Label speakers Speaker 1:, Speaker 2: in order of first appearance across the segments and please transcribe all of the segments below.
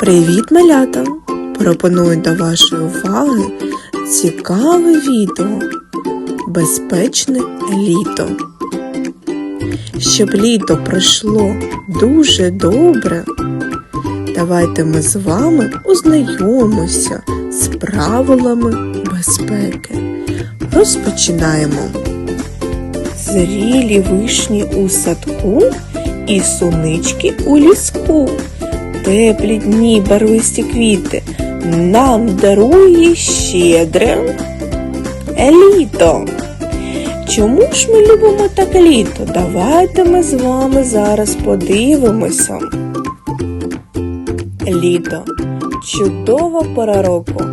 Speaker 1: Привіт, малята! Пропоную до вашої уваги цікаве відео Безпечне літо. Щоб літо пройшло дуже добре, давайте ми з вами ознайомимося з правилами безпеки. Розпочинаємо. Зрілі вишні у садку і сунички у ліску. Теплі дні барвисті квіти нам дарує щедре літо. Чому ж ми любимо так літо? Давайте ми з вами зараз подивимося. Літо чудова пора року.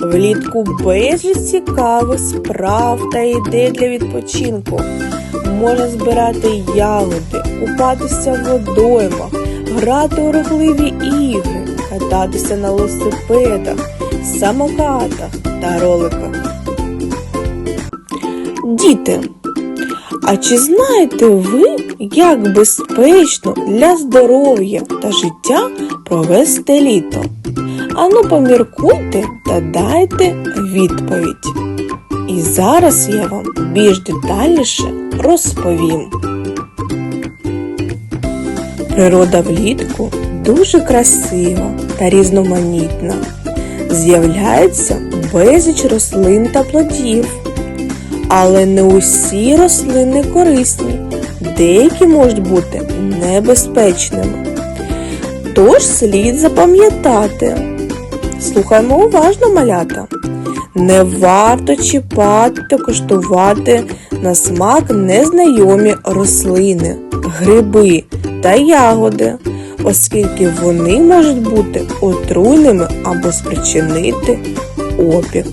Speaker 1: Влітку безліч цікавих справ та ідей для відпочинку. Можна збирати ягоди, купатися в водоймах, грати у рухливі ігри, кататися на велосипедах, самокатах та роликах. Діти, а чи знаєте ви, як безпечно для здоров'я та життя провести літо? Ану поміркуйте та дайте відповідь. І зараз я вам більш детальніше розповім. Природа влітку дуже красива та різноманітна. З'являється безліч рослин та плодів. Але не усі рослини корисні, деякі можуть бути небезпечними. Тож слід запам'ятати. Слухаймо уважно малята. Не варто чіпати та коштувати на смак незнайомі рослини, гриби та ягоди, оскільки вони можуть бути отруйними або спричинити опік.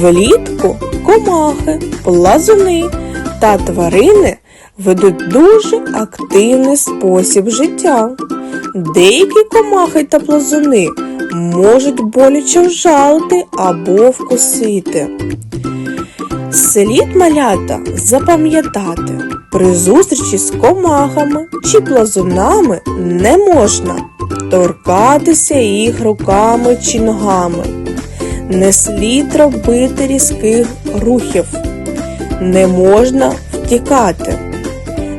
Speaker 1: Влітку комахи, плазуни та тварини ведуть дуже активний спосіб життя. Деякі комахи та плазуни можуть боляче вжалити або вкусити. Слід малята запам'ятати, при зустрічі з комахами чи плазунами не можна торкатися їх руками чи ногами. Не слід робити різких рухів, не можна втікати.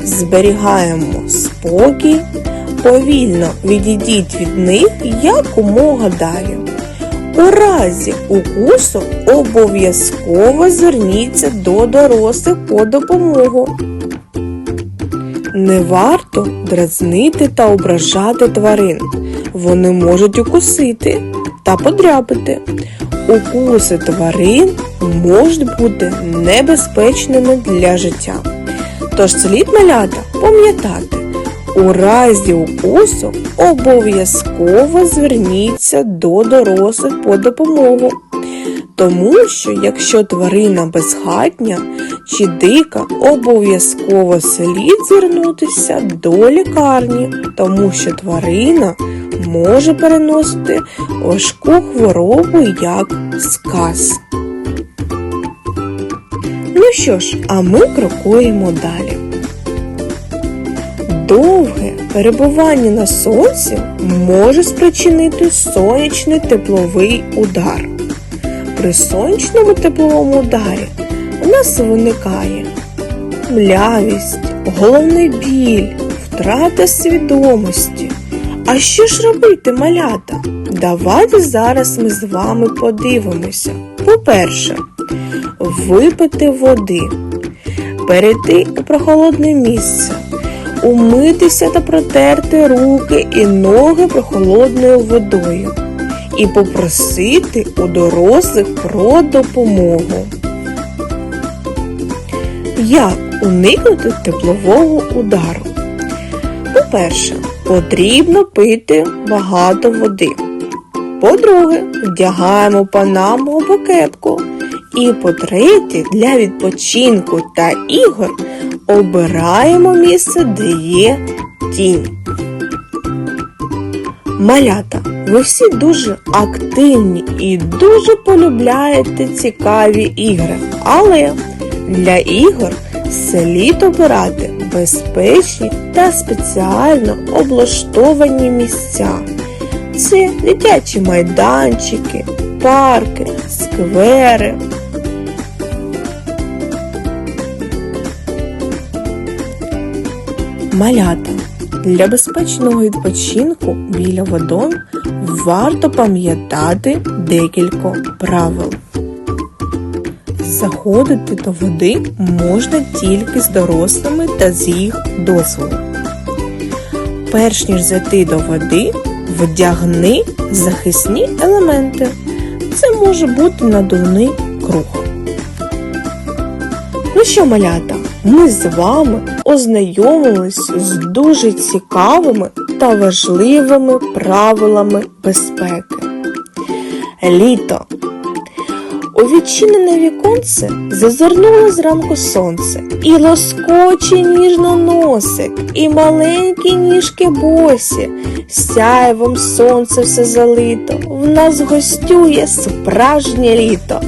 Speaker 1: Зберігаємо спокій, повільно відійдіть від них якомога далі. У разі укусу обов'язково зверніться до дорослих по допомогу. Не варто дразнити та ображати тварин. Вони можуть укусити та подряпати. Укуси тварин можуть бути небезпечними для життя. Тож слід малята пам'ятати, у разі укусу обов'язково зверніться до дорослих по допомогу. Тому що якщо тварина безхатня чи дика, обов'язково слід звернутися до лікарні, тому що тварина може переносити важку хворобу як сказ. Ну що ж, а ми крокуємо далі. Довге перебування на сонці може спричинити сонячний тепловий удар. При сонячному тепловому ударі у нас виникає млявість, головний біль, втрата свідомості. А що ж робити, малята? Давайте зараз ми з вами подивимося. По-перше, випити води, перейти у прохолодне місце, умитися та протерти руки і ноги прохолодною водою і попросити у дорослих про допомогу. Як уникнути теплового удару? По-перше, потрібно пити багато води. По-друге, вдягаємо панаму або кепку. І по-третє, для відпочинку та ігор обираємо місце, де є тінь. Малята, ви всі дуже активні і дуже полюбляєте цікаві ігри. Але для ігор слід обирати безпечні та спеціально облаштовані місця. Це дитячі майданчики, парки, сквери. Малята. Для безпечного відпочинку біля водойм варто пам'ятати декілька правил. Заходити до води можна тільки з дорослими та з їх дозволу. Перш ніж зайти до води, вдягни захисні елементи. Це може бути надувний круг. Ну що, малята, ми з вами ознайомились з дуже цікавими та важливими правилами безпеки. Літо. У відчинене віконце зазирнуло зранку сонце, і лоскоче ніжно носик, і маленькі ніжки босі, сяйвом сонце все залито, в нас гостює справжнє літо,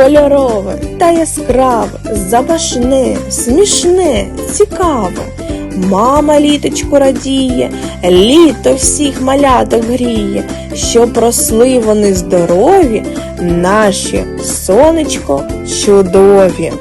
Speaker 1: кольорове та яскраве, запашне, смішне, цікаве. Мама літочку радіє, літо всіх маляток гріє, щоб росли вони здорові, наші сонечко чудові.